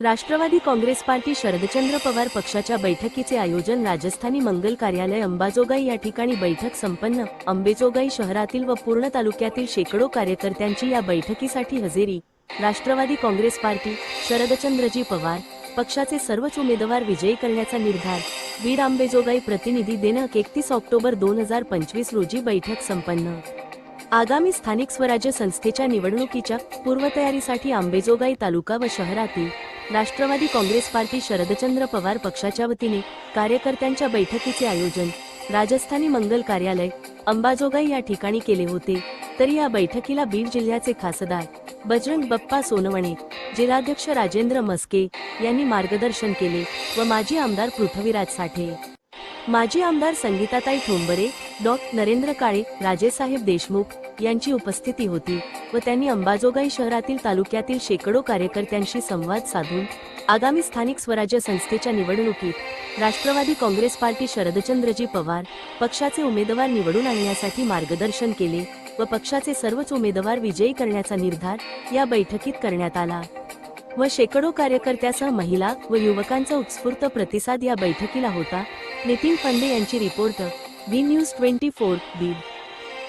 Rashtrawadi Congress party Sharadchandra Pawar पक्षाच्या बैठकीचे आयोजन राजस्थानी मंगल कार्यालय अंबाजोगाई या ठिकाणी बैठक संपन्न. अंबेजोगाई शहरातील व पूर्ण तालुक्यातील शेकडो कार्यकर्त्यांची या बैठकीसाठी हजेरी. राष्ट्रवादी काँग्रेस पार्टी शरदचंद्रजी पवार पक्षाचे सर्वच उमेदवार विजयी करण्याचा निर्धार. वीर आंबेजोगाई प्रतिनिधी दिनांक एकतीस ऑक्टोबर दोन हजार पंचवीस रोजी बैठक संपन्न. आगामी स्थानिक स्वराज्य संस्थेच्या निवडणुकीच्या पूर्वतयारीसाठी आंबेजोगाई तालुका व शहरातील राष्ट्रवादी काँग्रेस पार्टी शरदचंद्र पवार पक्षाच्या वतीने कार्यकर्त्यांच्या बैठकीचे आयोजन राजस्थानी मंगल कार्यालय अंबाजोगाई या ठिकाणी केले होते. तरी या बैठकीला बीड जिल्ह्याचे खासदार बजरंग बप्पा सोनवणे जिल्हाध्यक्ष राजेंद्र मस्के यांनी मार्गदर्शन केले व माजी आमदार पृथ्वीराज साठे. माजी आमदार संगीताताई ठोंबरे डॉ. नरेंद्र काळे राजेसाहेब देशमुख यांची उपस्थिती होती व त्यांनी अंबाजोगाई शहरातील तालुक्यातील शेकडो कार्यकर्त्यांशी संवाद साधून आगामी स्थानिक स्वराज्य संस्थेच्या निवडणुकीत राष्ट्रवादी काँग्रेस पार्टी शरदचंद्रजी पवार पक्षाचे उमेदवार निवडून आणण्यासाठी मार्गदर्शन केले व पक्षाचे सर्वच उमेदवार विजयी करण्याचा निर्धार या बैठकीत करण्यात आला. व शेकडो कार्यकर्त्यासह महिला व युवकांचा उत्स्फूर्त प्रतिसाद या बैठकीला होता नितीन फंडे यांची report V news twenty four Beed.